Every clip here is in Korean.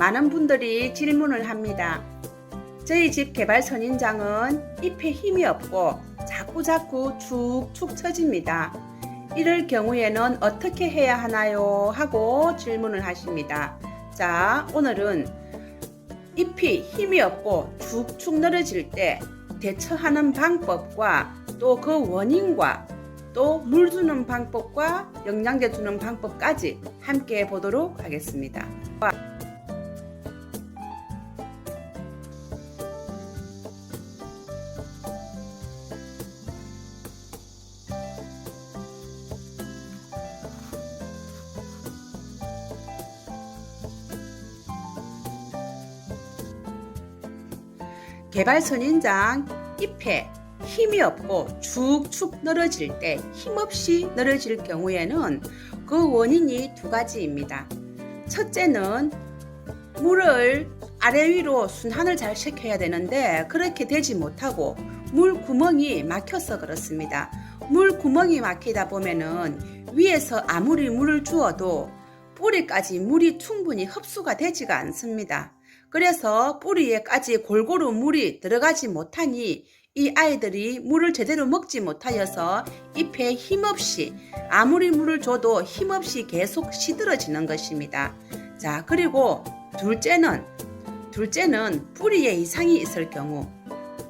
많은 분들이 질문을 합니다. 저희 집 개발 선인장은 잎에 힘이 없고 자꾸자꾸 축축 처집니다. 이럴 경우에는 어떻게 해야 하나요? 하고 질문을 하십니다. 자, 오늘은 잎이 힘이 없고 축축 늘어질 때 대처하는 방법과 또 그 원인과 또 물 주는 방법과 영양제 주는 방법까지 함께 보도록 하겠습니다. 개발 선인장 잎에 힘이 없고 축축 늘어질 때 힘없이 늘어질 경우에는 그 원인이 두 가지입니다. 첫째는 물을 아래 위로 순환을 잘 시켜야 되는데 그렇게 되지 못하고 물 구멍이 막혀서 그렇습니다. 물 구멍이 막히다 보면은 위에서 아무리 물을 주어도 뿌리까지 물이 충분히 흡수가 되지가 않습니다. 그래서 뿌리에까지 골고루 물이 들어가지 못하니 이 아이들이 물을 제대로 먹지 못하여서 잎에 힘없이 아무리 물을 줘도 힘없이 계속 시들어지는 것입니다. 자, 그리고 둘째는 둘째는 뿌리에 이상이 있을 경우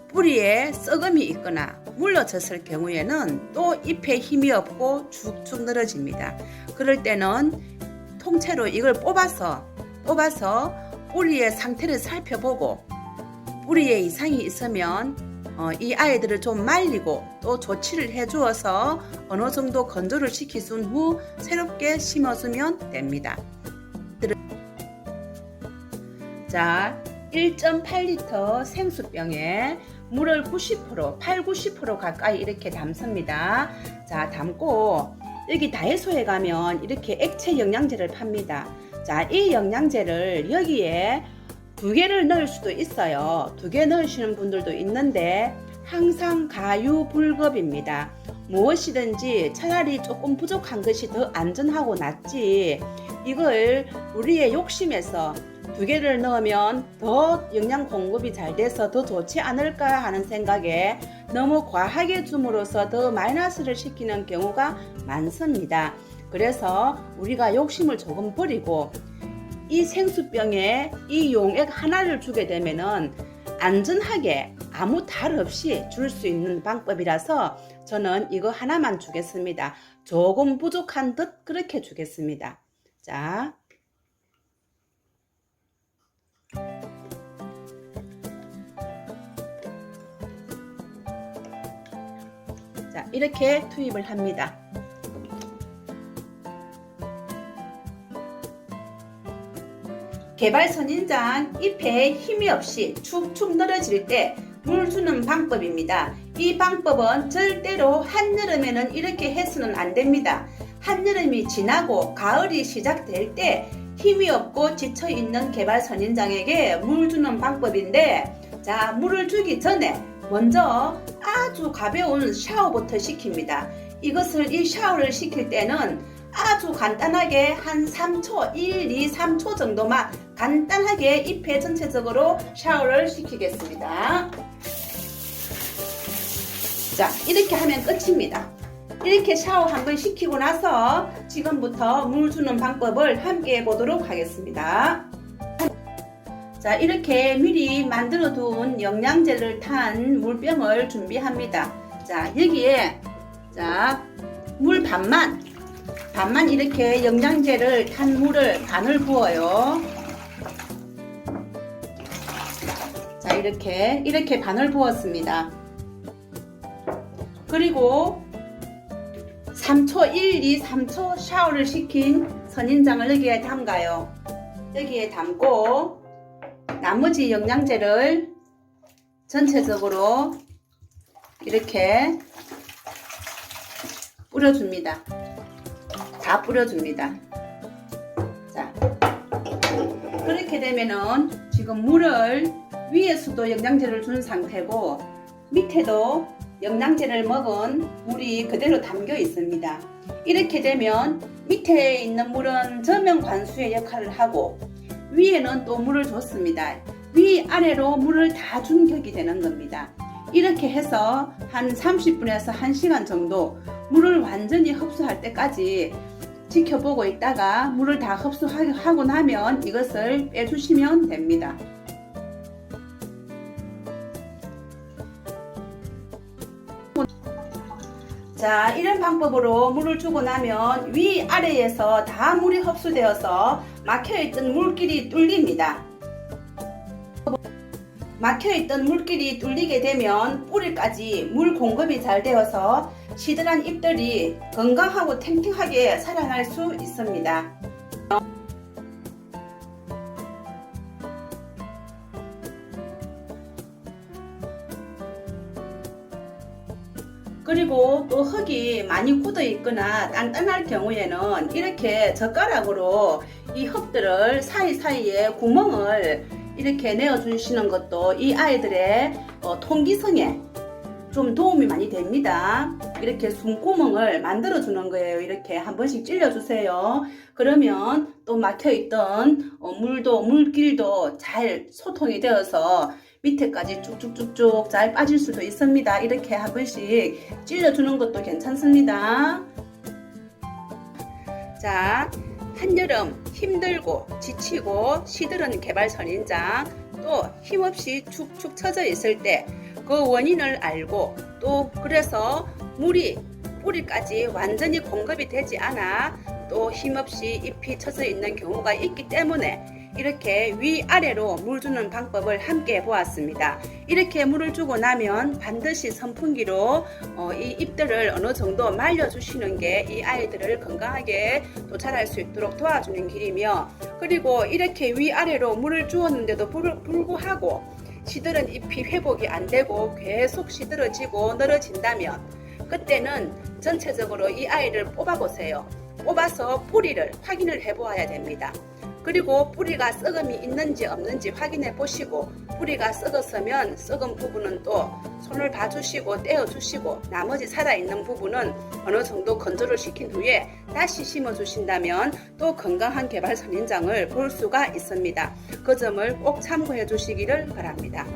뿌리에 썩음이 있거나 물러졌을 경우에는 또 잎에 힘이 없고 축축 늘어집니다. 그럴 때는 통째로 이걸 뽑아서 뽑아서 뿌리의 상태를 살펴보고 뿌리에 이상이 있으면 어, 이 아이들을 좀 말리고 또 조치를 해주어서 어느 정도 건조를 시키준 후 새롭게 심어주면 됩니다. 자, 1.8리터 생수병에 물을 90%, 8, 90% 가까이 이렇게 담습니다. 자, 담고 여기 다이소에 가면 이렇게 액체 영양제를 팝니다. 자, 이 영양제를 여기에 두 개를 넣을 수도 있어요. 두 개 넣으시는 분들도 있는데 항상 가유불급입니다. 무엇이든지 차라리 조금 부족한 것이 더 안전하고 낫지. 이걸 우리의 욕심에서 두 개를 넣으면 더 영양 공급이 잘 돼서 더 좋지 않을까 하는 생각에 너무 과하게 줌으로써 더 마이너스를 시키는 경우가 많습니다. 그래서 우리가 욕심을 조금 버리고 이 생수병에 이 용액 하나를 주게 되면은 안전하게 아무 탈 없이 줄 수 있는 방법이라서 저는 이거 하나만 주겠습니다. 조금 부족한 듯 그렇게 주겠습니다. 자. 자, 이렇게 투입을 합니다. 개발 선인장 잎에 힘이 없이 축축 늘어질 때 물 주는 방법입니다. 이 방법은 절대로 한여름에는 이렇게 해서는 안 됩니다. 한여름이 지나고 가을이 시작될 때 힘이 없고 지쳐 있는 개발 선인장에게 물 주는 방법인데 자 물을 주기 전에 먼저 아주 가벼운 샤워부터 시킵니다. 이것을 이 샤워를 시킬 때는 아주 간단하게 한 3초, 1, 2, 3초 정도만 간단하게 잎에 전체적으로 샤워를 시키겠습니다. 자, 이렇게 하면 끝입니다. 이렇게 샤워 한 번 시키고 나서 지금부터 물 주는 방법을 함께 해보도록 하겠습니다. 자, 이렇게 미리 만들어 둔 영양제를 탄 물병을 준비합니다. 자, 여기에 자, 물 반만 반만 이렇게 영양제를 탄 물을 반을 부어요. 이렇게 이렇게 반을 부었습니다. 그리고 3초 1, 2, 3초 샤워를 시킨 선인장을 여기에 담가요. 여기에 담고 나머지 영양제를 전체적으로 이렇게 뿌려줍니다. 다 뿌려줍니다. 자, 그렇게 되면은 지금 물을 위에서도 영양제를 준 상태고 밑에도 영양제를 먹은 물이 그대로 담겨 있습니다. 이렇게 되면 밑에 있는 물은 저면 관수의 역할을 하고 위에는 또 물을 줬습니다. 위 아래로 물을 다 준 격이 되는 겁니다. 이렇게 해서 한 30분에서 1시간 정도 물을 완전히 흡수할 때까지 지켜보고 있다가 물을 다 흡수하고 나면 이것을 빼주시면 됩니다. 자, 이런 방법으로 물을 주고 나면 위 아래에서 다 물이 흡수되어서 막혀있던 물길이 뚫립니다. 막혀있던 물길이 뚫리게 되면 뿌리까지 물 공급이 잘 되어서 시들한 잎들이 건강하고 탱탱하게 살아날 수 있습니다. 그리고 또 흙이 많이 굳어 있거나 단단할 경우에는 이렇게 젓가락으로 이 흙들을 사이사이에 구멍을 이렇게 내어 주시는 것도 이 아이들의 어, 통기성에 좀 도움이 많이 됩니다. 이렇게 숨구멍을 만들어 주는 거예요. 이렇게 한 번씩 찔러 주세요. 그러면 또 막혀 있던 어, 물도 물길도 잘 소통이 되어서 밑에까지 쭉쭉쭉쭉 잘 빠질 수도 있습니다. 이렇게 한 번씩 찔러주는 것도 괜찮습니다. 자, 한여름 힘들고 지치고 시들은 개발 선인장 또 힘없이 축축 처져 있을 때 그 원인을 알고 또 그래서 물이 뿌리까지 완전히 공급이 되지 않아 또 힘없이 잎이 처져 있는 경우가 있기 때문에 이렇게 위아래로 물 주는 방법을 함께 보았습니다. 이렇게 물을 주고 나면 반드시 선풍기로 어, 이 잎들을 어느 정도 말려주시는 게 이 아이들을 건강하게 또 자랄 수 있도록 도와주는 길이며 그리고 이렇게 위아래로 물을 주었는데도 불, 불구하고 시들은 잎이 회복이 안 되고 계속 시들어지고 늘어진다면 그때는 전체적으로 이 아이를 뽑아보세요. 뽑아서 뿌리를 확인을 해보아야 됩니다. 그리고 뿌리가 썩음이 있는지 없는지 확인해 보시고 뿌리가 썩었으면 썩은 부분은 또 손을 봐주시고 떼어주시고 나머지 살아있는 부분은 어느 정도 건조를 시킨 후에 다시 심어주신다면 또 건강한 개발 선인장을 볼 수가 있습니다. 그 점을 꼭 참고해 주시기를 바랍니다.